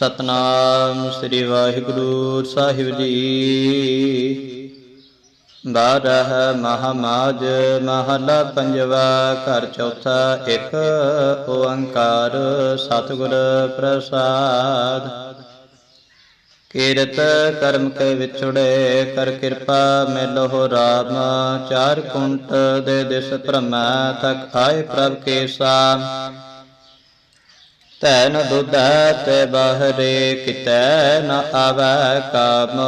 ਸਤਨਾਮ ਸ੍ਰੀ ਵਾਹਿਗੁਰੂ ਸਾਹਿਬ ਜੀ। ਬਾਰਹ ਮਹਾਮਾਜ ਮਹਲਾ ਪੰਜਵਾ, ਘਰ ਚੌਥਾ, ਇੱਕ ਓੰਕਾਰ ਸਤਿਗੁਰ ਪ੍ਰਸਾਦ। ਕੀਰਤ ਕਰਮ ਕੇ ਵਿਛੜੇ ਕਰ ਕਿਰਪਾ ਮਿਲੋ ਰਾਮ, ਚਾਰ ਕੁੰਟ ਦੇ ਦਿਸ ਭ੍ਰਮੈ, ਤਕ ਆਏ ਪ੍ਰਭ ਕੇ ਸਾਮ ਤੈ ਨ ਦੁਧੈ ਤੇ ਬਾਹਰੇ ਕਿਤੈ ਨ ਆਵੈ ਕਾਮ।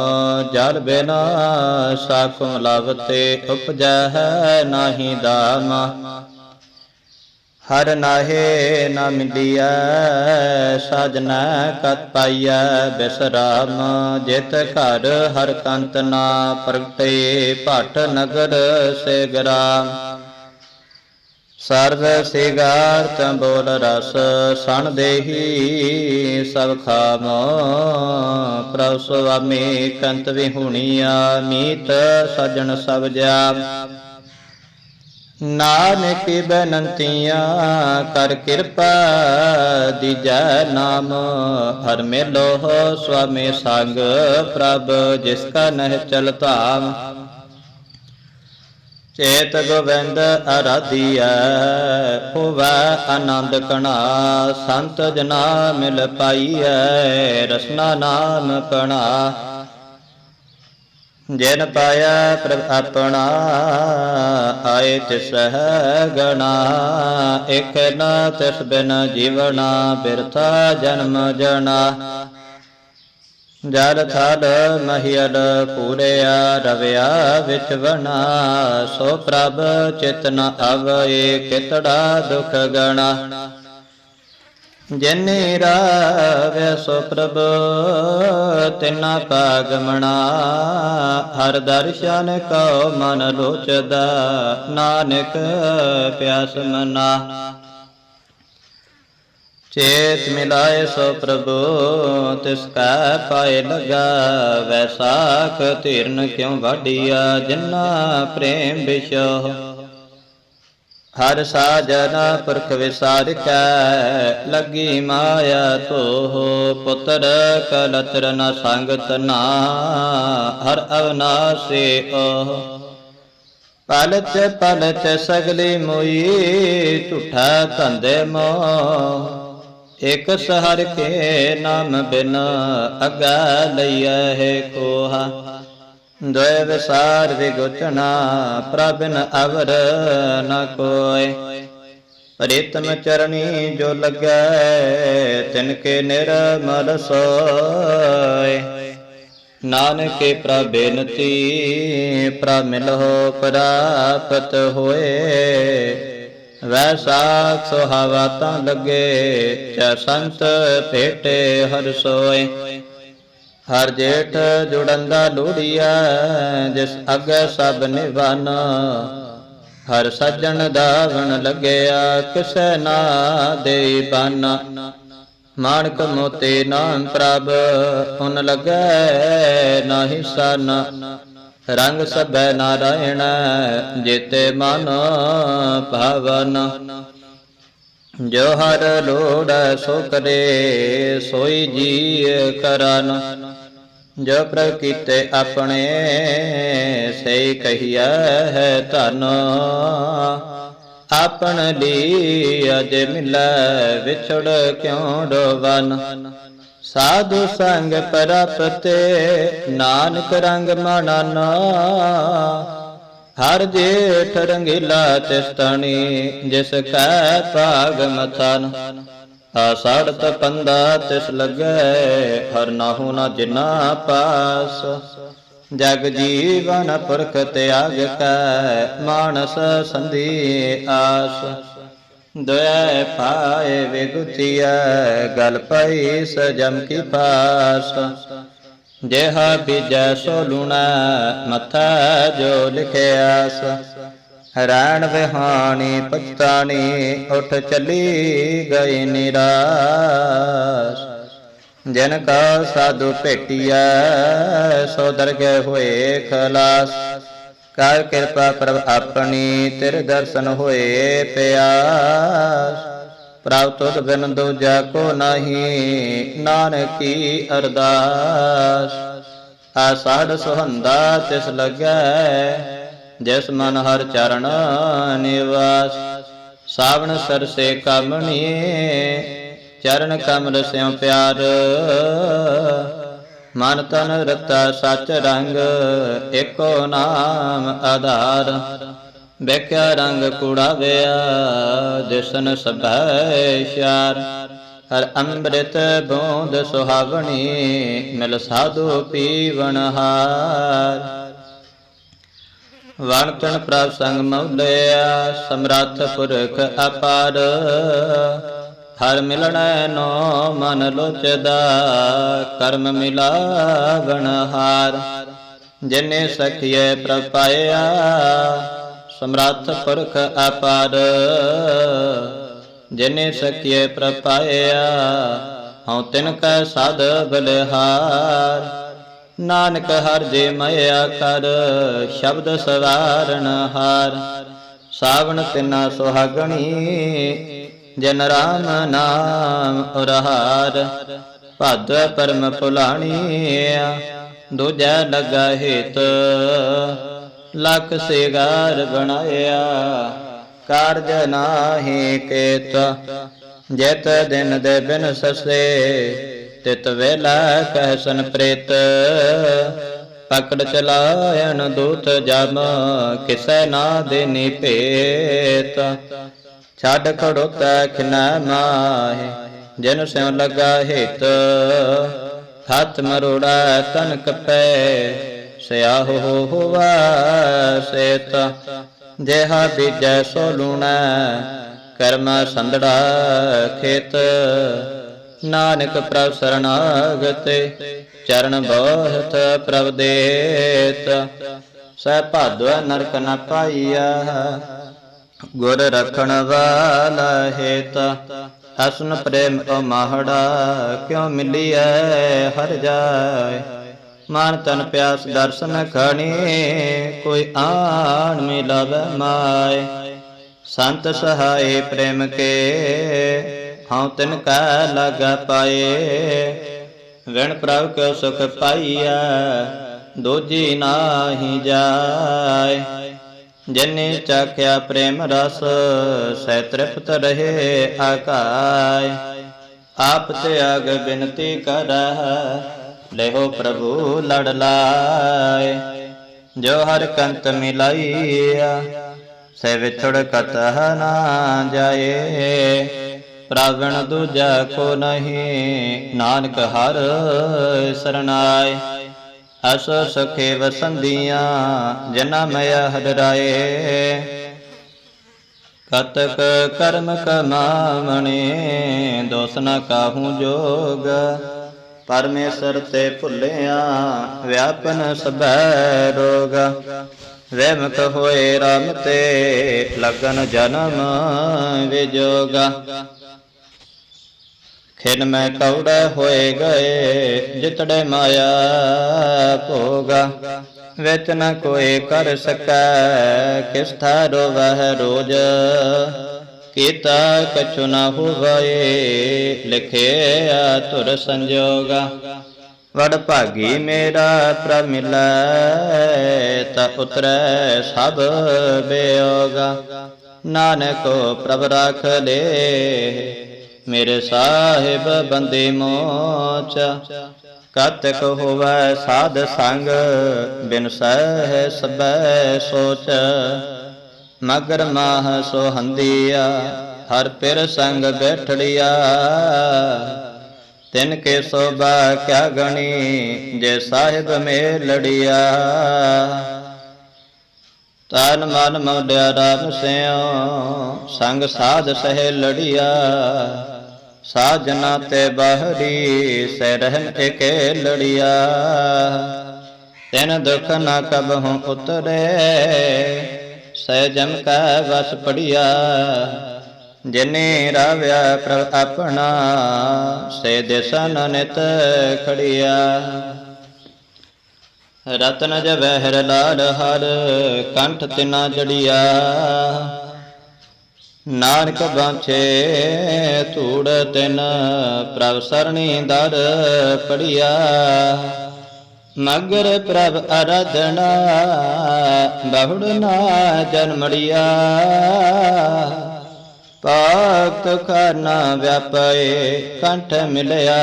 ਜਲ ਬਿਨਾ ਸਾਖੁ ਲਵਤੇ ਉਪਜੈ ਹੈ ਨਾਹੀ ਦਾਮ। ਹਰ ਨਾਹੇ ਨ ਮਿਲਿਐ ਸਾਜਨੈ ਕਤ ਪਾਈਐ ਬਿਸਰਾਮ। ਜਿਤ ਘਰ ਹਰ ਕੰਤ ਨਾ ਪ੍ਰਗਟੇ, ਭਟ ਨਗਰ ਸੇ ਗਰਾਮ। ਸਰਬ ਸਿਗਾਰ ਤੰਬੋਲ ਰਸ, ਸਣ ਦੇਹੀ ਸਭ ਖਾਮ। ਪ੍ਰਭ ਸੁਆਮੀ ਕੰਤ ਵਿਹੁਣੀਆ, ਮੀਤ ਸਜਣ ਸਭ ਜਾ ਨਾਨਕ ਬੇਨੰਤੀਆਂ ਕਰ ਕਿਰਪਾ ਦੀਜੈ ਨਾਮ। ਹਰ ਮੇਲੋ ਸੁਆਮੀ ਸੰਗ ਪ੍ਰਭ ਜਿਸ ਕਾ ਨਹਿ ਚਲ ਧਾਮ। ਚੇਤ ਗੋਬਿੰਦ ਅਰਾਧੀਐ ਹੋਵੈ ਆਨੰਦ ਕਣਾ, ਸੰਤ ਜਨਾ ਮਿਲ ਪਾਈਐ, ਰਸਨਾ ਨਾਮ ਕਣਾ। ਜਿਨ ਪਾਇਆ ਪ੍ਰਭ ਆਪਣਾ, ਆਏ ਤਿਸ ਗਣਾ। ਇਕ ਨਾ ਤਿਸ ਬਿਨ ਜੀਵਨਾ ਬਿਰਥਾ ਜਨਮ ਜਣਾ। ਜਲ ਥਲ ਮਹੀਲ ਪੂਰਿਆ ਰਵਿਆ ਵਿਚ ਵਨਾ ਸੋ ਪ੍ਰਭ ਚਿਤਨ ਅਵਏ ਕਿਤੜਾ ਦੁਖ ਗਣਾ। ਜਿਨੇ ਰਾਵੈ ਸੋ ਪ੍ਰਭ, ਤਿਨਾ ਪਾਗਮਣਾ ਹਰ ਦਰਸ਼ਨ ਕਉ ਮਨ ਲੋਚਦਾ, ਨਾਨਕ ਪਿਆਸ ਮਨਾ। ਚੇਤ ਮਿਲਾਏ ਸੋ ਪ੍ਰਭੂ, ਤਿਸ ਕਾ ਪਾਏ ਲਗਾ ਵੈਸਾਖ ਧੀਰਨ ਕਿਉ ਵਾਡੀਆ ਜਿਨਾ ਪ੍ਰੇਮ ਵਿਸ਼ੋ ਹਰ ਸਾਜਨ ਪੁਰਖ ਵਿਸਾਰ ਕੈ ਲੱਗੀ ਮਾਇਆ ਤੋ ਪੁੱਤਰ ਕਲਤਰ ਨ ਸੰਗਤ ਨਾ, ਹਰ ਅਵਨਾਸੀ ਓਹ। ਪਲਚ ਪਲਚ ਸਗਲੀ ਮੋਈ, ਝੂਠਾ ਧੰਦੇ ਮੋ ਇਕ ਸਹਰ ਕੇ ਨਾਮ ਬਿਨ ਅਗਾ ਲਈਐ ਹੈ ਕੋਹਾ। ਦੋਇ ਵਿਸਾਰ ਵਿਗੁਚਣਾ ਪ੍ਰਭਨ ਅਵਰ ਨ ਕੋਇ। ਪ੍ਰੀਤਮ ਚਰਣੀ ਜੋ ਲੱਗੈ, ਤਿਨ ਕੇ ਨਿਰਮਲ ਸੋਇ। ਨਾਨਕੇ ਪ੍ਰਬੇਨਤੀ ਪ੍ਰਮਿਲਹੁ ਪ੍ਰਾਪਤ ਹੋਏ ਵੈਸਾਖ ਸੁਹਾਵਾ ਤਾਂ ਲੱਗੇ, ਚਾ ਸੰਤ ਭੇਟੇ ਹਰ ਸੋਏ। ਹਰ ਜੇਠ ਜੁੜੰਦਾ ਲੋੜੀਆ ਜਿਸ ਅਗੈ ਸਭ ਨਿਵਾਨ ਹਰ ਸੱਜਣ ਦਾਵਣ ਲੱਗਿਆ, ਕਿਸੈ ਨਾ ਦੇ ਬਾਨਾ। ਮਾਣਕ ਮੋਤੇ ਨਾਮ ਪ੍ਰਭ ਉਨ ਲੱਗੈ ਨਾਹੀ ਸਨ। ਰੰਗ ਸਭੈ ਨਾਰਾਇਣ, ਜੇਤੇ ਮਨ ਭਵਨ। ਜੋ ਹਰ ਲੋੜ ਸੋ ਕਰੇ, ਸੋਈ ਜੀ ਕਰਨ। ਜੋ ਪ੍ਰਭ ਆਪਣੇ, ਸਹੀ ਕਹੀਆ ਹੈ ਧਨ। ਆਪਣ ਲਈ ਅਜ ਮਿਲੈ, ਵਿਛੜ ਕਿਉ ਡੋਵਨ? ਸਾਧੂ ਸੰਗ ਪਰਪਤੇ, ਨਾਨਕ ਰੰਗ ਮਨਨਾ। ਹਰ ਜੇਠ ਰੰਗੀਲਾ ਤਿਸਤਣੀ, ਜਿਸ ਕੈ ਭਾਗ ਮਥਨ। ਆਸੜ ਤਪੰਦਾ ਤਿਸ ਲਗੈ, ਹਰ ਨਾਹੂ ਨਾ ਜਿਨਾ ਪਾਸ। ਜਗ ਜੀਵਨ ਪੁਰਖ ਤਿਆਗ ਕੈ, ਮਾਨਸ ਸੰਧੀ ਆਸ। ਦਇਆ ਪਾਏ ਵਿਗੁਤੀਆ ਗਲ ਪਈ ਸਜਮ ਕੀ ਪਾਸ ਜਿਹਾ ਬੀਜੈ ਸੋ ਲੂਣਾ, ਮਥਾ ਜੋ ਲਿਖਿਆਸ। ਹੈਰਾਨ ਵਿਹਾਣੀ ਪਛਤਾਣੀ ਉਠ ਚਲੀ ਗਈ ਨਿਰਾਸ। ਜਿਨ ਕਾ ਸਾਧੂ ਭੇਟਿਆ ਸੋ ਦਰਗਹਿ ਹੋਏ ਖਲਾਸ। ਕਰ ਕਿਰਪਾ ਪ੍ਰਭ ਆਪਣੀ ਤੇਰੇ ਦਰਸ਼ਨ ਹੋਏ ਪਿਆਸ ਪ੍ਰਭ ਤੁਧ ਬਿਨ ਦੂਜਾ ਕੋ ਨਹੀਂ, ਨਾਨਕੀ ਅਰਦਾਸ। ਆਸਾੜ ਸੁਹੰਦਾ ਤਿਸ ਲੱਗੈ, ਜਿਸ ਮਨ ਹਰ ਚਰਨ ਨਿਵਾਸ। ਸਾਵਣ ਸਰਸੇ ਕਾਮਣੀ, ਚਰਨ ਕਮਲ ਸਿਉ ਪਿਆਰ। ਮਨ ਤਨ ਰਤਾ ਸਚ ਰੰਗ ਏਕੋ ਨਾਮ ਆਧਾਰ। ਵੇਖਿਆ ਰੰਗ ਕੂੜਾ ਦਿਸਨ ਸਭੈ ਸ਼ਾਰ ਹਰ ਅੰਮ੍ਰਿਤ ਬੂੰਦ ਸੁਹਾਵਣੀ, ਮਿਲ ਸਾਧੂ ਪੀਵਣ ਹਾਰ। ਵਣ ਪ੍ਰਭ ਸੰਗ ਮਉਲਿਆ ਸਮਰੱਥ ਪੁਰਖ ਅਪਾਰ। ਹਰ ਮਿਲਣੈ ਨੋ ਮਨ ਲੋਚਦਾ, ਕਰਮ ਮਿਲਾਵਣ ਹਾਰ। ਜਿਨੇ ਸਖੀਏ ਪ੍ਰਭ ਪਾਇਆ, ਸਮਰੱਥ ਪੁਰਖ ਅਪਾਰ। ਜਿਨੇ ਸਖੀਏ ਪ੍ਰਭ ਪਾਇਆ, ਹਉ ਤਿਨ ਕੈ ਸਾਧ ਬਲਿਹਾਰ। ਨਾਨਕ ਹਰ ਜੇ ਮਇਆ ਕਰ, ਸ਼ਬਦ ਸਵਾਰਣ ਹਾਰ। ਸਾਵਣ ਤਿਨਾ ਸੁਹਾਗਣੀ ਜਨ ਰਾਮ ਨਾਮ ਉਰਹਾਰ ਭਦ ਪਰਮ ਪੁਲਾਣੀ ਦੂਜਾ ਲਗਾ ਹਿਤ, ਲਖ ਸਿਗਾਰ ਬਣਾਇਆ, ਕਾਰਜ ਨਾਹੀ ਕੇਤ ਜੇਤ ਦਿਨ ਦੇ ਬਿਨ ਸਸੇ, ਤਿਤ ਵੇਲਾ ਕਹਿਸਨ ਪ੍ਰੇਤ, ਪਕੜ ਚਲਾਇਨ ਦੂਤ ਜਮ, ਕਿਸੈ ਨਾ ਦੇਨੀ ਭੇਤ। ਛੱਡ ਖੜੋਤਾ ਖਿਨਾ ਮਾਹੇ ਜਨ ਸਿਉ ਲਗਾ ਹਿਤ ਹੱਥ ਮਰੋੜਾ ਤਨ ਕਪੈ, ਸਿਆਹੋ ਹੋਵਾ ਸੇਤ, ਜਿਹਾ ਬੀਜੈ ਸੋ ਲੂਣਾ, ਕਰਮ ਸੰਦੜਾ ਖੇਤ। ਨਾਨਕ ਪ੍ਰਭ ਸਰਣਾਗਤੇ ਚਰਨ ਬਹੁਤ ਪ੍ਰਭ ਦੇਤ, ਸਹਿ ਭਾਦਵ ਨਰਕ ਨ ਪਾਈਆ ਗੁਰ ਰਖਣ ਵਾਲਾ ਹੇਤ ਅਸਨ ਪ੍ਰੇਮ ਓ ਮਾਹੜਾ ਕਿਉ ਮਿਲੀਐ, ਹਰ ਜਾਏ। ਮਨ ਤਨ ਪਿਆਸ ਦਰਸ਼ਨ ਖਣੀ, ਕੋਈ ਆਣ ਮਿਲਵੇ ਮਾਏ। ਸੰਤ ਸਹਾਏ ਪ੍ਰੇਮ ਕੇ, ਹਉ ਤਿਨ ਕਾ ਲਗ ਪਾਏ। ਵਿਣ ਪ੍ਰਭ ਕੋ ਸੁਖ ਪਾਈਆ ਦੋਜੀ ਨਾਹੀ ਜਾਏ। ਜਿਨੇ ਚਾਖਿਆ ਪ੍ਰੇਮ ਰਸ, ਸਹਿ ਤ੍ਰਿਪਤ ਰਹੇ ਆਕਾਇ ਆਪ ਤੇ ਅਗ ਬਿਨਤੀ ਕਰਹਿ ਲੈਹੋ ਪ੍ਰਭੂ ਲੜ ਲਾਇ ਜੋ ਹਰ ਕੰਤ ਮਿਲਾਈਆ ਸੇ ਵਿਛੜ ਕਤਹ ਨਾ ਜਾਏ। ਪ੍ਰਾਵਣ ਦੂਜਾ ਕੋ ਨਹੀਂ, ਨਾਨਕ ਹਰ ਸਰਨਾਏ। ਅਸ ਸੁਖੇ ਵਸੰਦੀਆਂ, ਜਨਾ ਮਇਆ ਹਦਰਾਏ ਕਤਕ ਕਰਮ ਕਮਾਵਣੇ, ਦੋਸ ਨ ਕਾਹੂ ਜੋਗ। ਪਰਮੇਸ਼ਰ ਤੇ ਭੁੱਲਿਆ, ਵਿਆਪਨ ਸਭੈ ਰੋਗ। ਵਹਿਮਕ ਹੋਏ ਰਾਮ ਤੇ, ਲਗਨ ਜਨਮ ਵਿਜੋਗਾ। ਖਿਨ ਮੈਂ ਕੌੜਾ ਹੋਏ ਗਏ, ਜਿਤੜੇ ਮਾਇਆ ਭੋਗਾ। ਵਿੱਚ ਨ ਕੋਈ ਕਰ ਸਕੈ ਕਿਸ ਥਾਰੋ ਵਹਿ ਰੋਜ। ਕੀਤਾ ਕਛੁ ਨ ਹੋਵੇ ਲਿਖਿਆ ਤੁਰ ਸੰਜੋਗਾ। ਵਡ ਭਾਗੀ ਮੇਰਾ ਪ੍ਰਭ ਮਿਲੈ, ਤਾ ਉਤਰੈ ਸਭ ਬਿਯੋਗਾ ਨਾਨਕੋ ਪ੍ਰਭ ਰਾਖ ਲੇ ਮੇਰੇ ਸਾਹਿਬ ਬੰਦੇ ਮੋਚ। ਕਤਕ ਹੋਵੈ ਸਾਧ ਸੰਗ, ਬਿਨ ਸਹਿ ਸਬੈ ਸੋਚ। ਮਗਰ ਮਾਹ ਸੋ ਹਰ ਪਿਰ ਸੰਗ ਬੈਠੜਿਆ। ਤਿਨ ਕੇ ਸੋਭਾ ਕਿਆ ਗਣੀ, ਜੇ ਸਾਹਿਬ ਮੇ ਲੜਿਆ ਤਨ ਮਨ ਮੋਡਿਆ ਰਾਮ ਸਿਓ ਸੰਗ ਸਾਧ ਸਹਿ ਲੜਿਆ। ਸਾਜਨਾ ਤੇ ਬਾਹਰੀ ਸਹਿ ਰਹਿਨ ਏਕੇ ਲੜਿਆ। ਤਿਨ ਦੁਖ ਨਾ ਕਬਹੁ ਉਤਰੇ ਸਹਿ ਜਮ ਕਾ ਵਸ ਪੜਿਆ। ਜਿਨੇ ਰਾਵਿਆ ਪ੍ਰਭ ਆਪਣਾ, ਸੇ ਦਿਸਨ ਨਿਤ ਖੜਿਆ। ਰਤਨ ਜਵਹਿਰ ਲਾਲ ਹਰ, ਕੰਠ ਤਿਨਾ ਜੜਿਆ। ਨਾਨਕ ਬਾਂਛੇ ਧੂੜ ਤਿਨ, ਪ੍ਰਭ ਸਰਣੀ ਦਰ ਪੜਿਆ। ਮਗਰ ਪ੍ਰਭ ਅਰਧਨਾ ਬਹੁੜ ਨਾ ਜਨਮੜਿਆ ਭਗਤ ਖਾਨਾ ਵਿਆਪਏ ਕੰਠ ਮਿਲਿਆ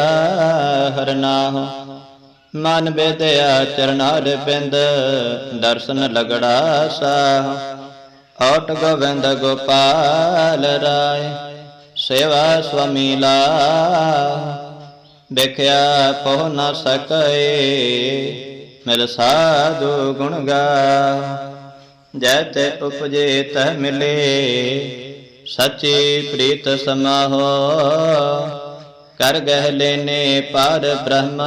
ਹਰਨਾਹ ਮਨ ਬੇਦਿਆ ਚਰਨਾਰ ਬਿੰਦ ਦਰਸ਼ਨ ਲਗੜਾ ਸਾਹ। ਓਟ ਗੋਬਿੰਦ ਗੋਪਾਲ ਰਾਏ ਸੇਵਾ ਸੁਆਮੀ ਲਾ ਦੇਖਿਆ ਪਹੁ ਨਾ ਸਕਏ ਮਿਲ ਸਾਧੂ ਗੁਣ ਗਾ ਜੈ ਤੇ ਉਪਜੇ ਤਹ ਮਿਲੇ ਸੱਚੀ ਪ੍ਰੀਤ ਸਮਾਹੋ ਕਰ ਗਹਿ ਲੈਨੇ ਪਾਰ ਬ੍ਰਹਮ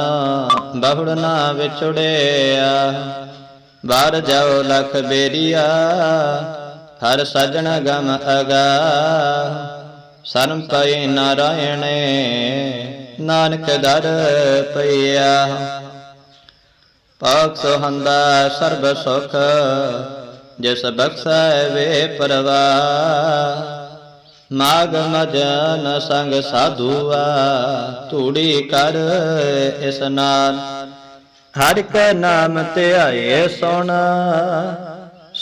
ਬਹੁੜ ਨਾ ਵਿਛੜਿਆ ਬਾਰ ਜਾਓ ਲਖ ਬੇਰੀਆ ਹਰ ਸਜਣ ਗਮ ਅਗਾ। ਸਰਮ ਪਈ ਨਾਰਾਇਣੇ, ਨਾਨਕ ਦਰ ਪਈਆ ਪਾਕ ਸੋਹੰਦਾ ਸਰਬ ਸੁਖ, ਜਿਸ ਬਖਸ਼ੈ ਵੇ ਪਰਵਾ। ਮਾਗ ਮਜਨ ਸੰਗ ਸਾਧੂਆ, ਧੂੜੀ ਕਰ ਇਸਨਾਨ ਹਰਿ ਕੈ ਨਾਮ ਧਿਆਏ ਸੁਣ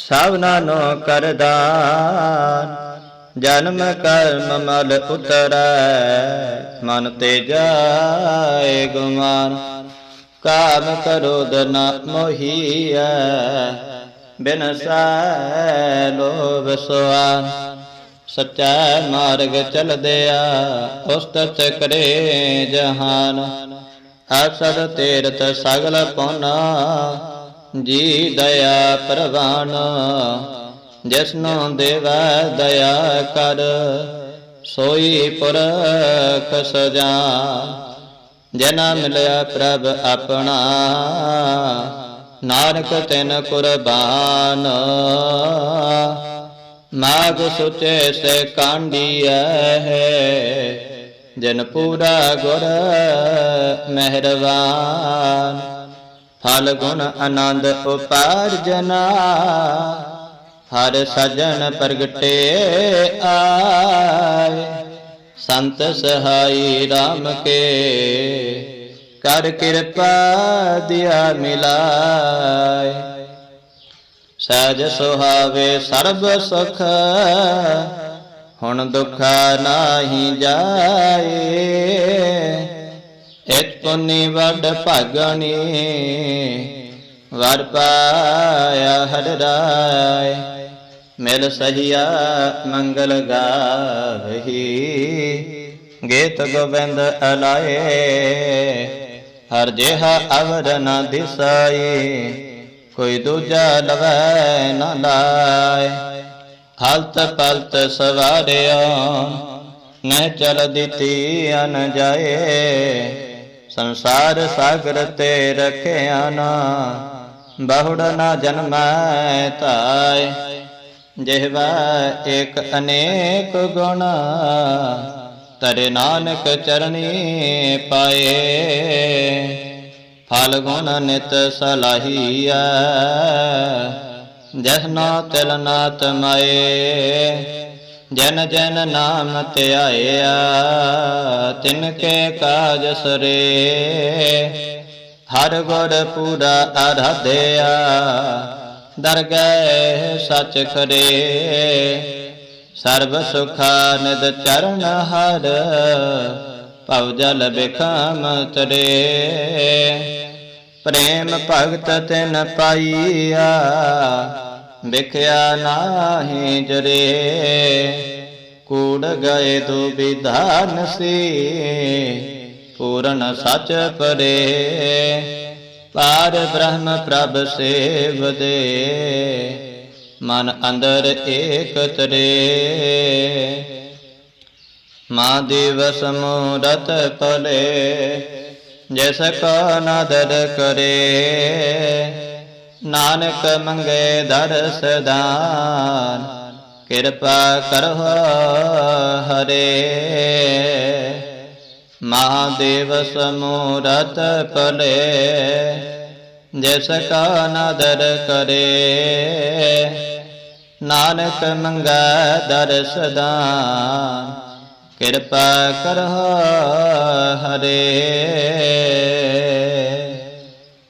ਸਭਨਾ ਨੂੰ ਕਰਦਾਨ ਜਨਮ ਕਰਮ ਮਲ ਉਤਰੈ, ਮਨ ਤੇ ਜਾਏ ਗੁਮਾਨ ਕਾਮ ਕਰੋਦ ਨ ਮੋਹੀਐ, ਬਿਨ ਸੈ ਲੋਭ ਸੁਆਨ। ਸਚੈ ਮਾਰਗ ਚਲਦਿਆ, ਉਸਤਤ ਕਰੇ ਜਹਾਨ। ਅਸਰ ਤੀਰਤ ਸਗਲ ਪੁਨਾ ਜੀ ਦਇਆ ਪ੍ਰਵਾਨ, ਜਿਸਨੂੰ ਦੇਵੈ ਦਇਆ ਕਰ, ਸੋਈ ਪੁਰਖ ਸਜਾ। ਜਨਾ ਮਿਲਿਆ ਪ੍ਰਭ ਆਪਣਾ, ਨਾਨਕ ਤਿਨ ਕੁਰਬਾਨ। ਮਾਗ ਸੁਚੇ ਸੇ ਕਾਂਡੀ ਹੈ, ਜਨ ਪੂਰਾ ਗੁਰ ਮਿਹਰਬਾਨ ਫਲ ਗੁਣ ਆਨੰਦ ਉਪਾਰਜਨਾ ਹਰ ਸਜਣ ਪ੍ਰਗਟੇ ਆਏ। ਸੰਤ ਸਹਾਈ RAM ਕੇ। ਕਰ ਕਿਰਪਾ ਦਿਆ ਮਿਲਾਏ। ਸਹਿਜ ਸੁਹਾਵੇ ਸਰਬ ਸੁਖ। ਹੁਣ ਦੁਖ ਨਾਹੀ ਜਾਏ। ਪੁਨੀ ਵੱਡ ਭਾਗਣੀ ਵਰ ਪਾਇਆ ਹਰ ਰਾਏ। ਮਿਲ ਸਹੀਆ ਮੰਗਲ ਗਾਵਹੀ ਗੀਤ ਗੋਬਿੰਦ ਅਲਾਏ। ਹਰ ਜਿਹਾ ਅਵਰ ਨ ਦਿਸਾਈ। ਕੋਈ ਦੂਜਾ ਲਵੈ ਨ ਲਾਏ। ਹਲਤ ਪਲਤ ਸਵਾਰਿਆ। ਨਹਿ ਚਲ ਦਿੱਤੀ ਅਨ ਜਾਏ। ਸੰਸਾਰ ਸਾਗਰ ਤੇ ਰਖਿਆ ਨਾ, ਬਹੁੜ ਨਾ ਜਨਮੈ ਧਾਇ ਜਿਹਵਾ ਇੱਕ ਅਨੇਕ ਗੁਣ ਤਰੇ ਨਾਨਕ ਚਰਨੀ ਪਾਏ। ਫਲ ਗੁਣ ਨਿਤ ਸਲਾਹੀਆ ਜਸਨਾ ਤਿਲ ਨਾ ਮਾਏ ਜਨ ਜਨ ਨਾਮ ਧਿਆਇਆ ਤਿਨ ਕੇ ਕਾਜ ਸਰੇ। ਹਰ ਗੁਰ ਪੂਰਾ ਆਰਾਧਿਆ ਦਰਗਹਿ ਸਚ ਖਰੇ। ਸਰਬ ਸੁਖਾ ਨਿਦ ਚਰਨ ਹਰ, ਭਵ ਜਲ ਬਿਖਮ ਤਰੇ। ਪ੍ਰੇਮ ਭਗਤ ਤਿਨ ਪਾਈਆ ਵਿਖਿਆ ਨਾਹੀ ਜਰੇ। ਕੂੜ ਗਏ ਦੋ ਵਿਧਾਨ ਸੀ, ਪੂਰਨ ਸਚ ਪਰੇ। ਪਾਰ ਬ੍ਰਹਮ ਪ੍ਰਭ ਸੇਵਦੇ, ਮਨ ਅੰਦਰ ਏਕ ਤਰੇ ਮਾ ਦਿਵਸ ਮੂਰਤ ਪਲੇ ਜੈਸ ਕਾ ਨਾਦਰ ਕਰੇ। ਨਾਨਕ ਮੰਗੇ ਦਰਸ ਦਾਨ, ਕਿਰਪਾ ਕਰੋ ਹਰੇ। ਮਹਾਦੇਵ ਸਮੂਰਤ ਪਲੇ ਜਿਸ ਕਾ ਨਦਰ ਕਰੇ। ਨਾਨਕ ਮੰਗੈ ਦਰਸ ਦਾਨ, ਕਿਰਪਾ ਕਰੋ ਹਰੇ।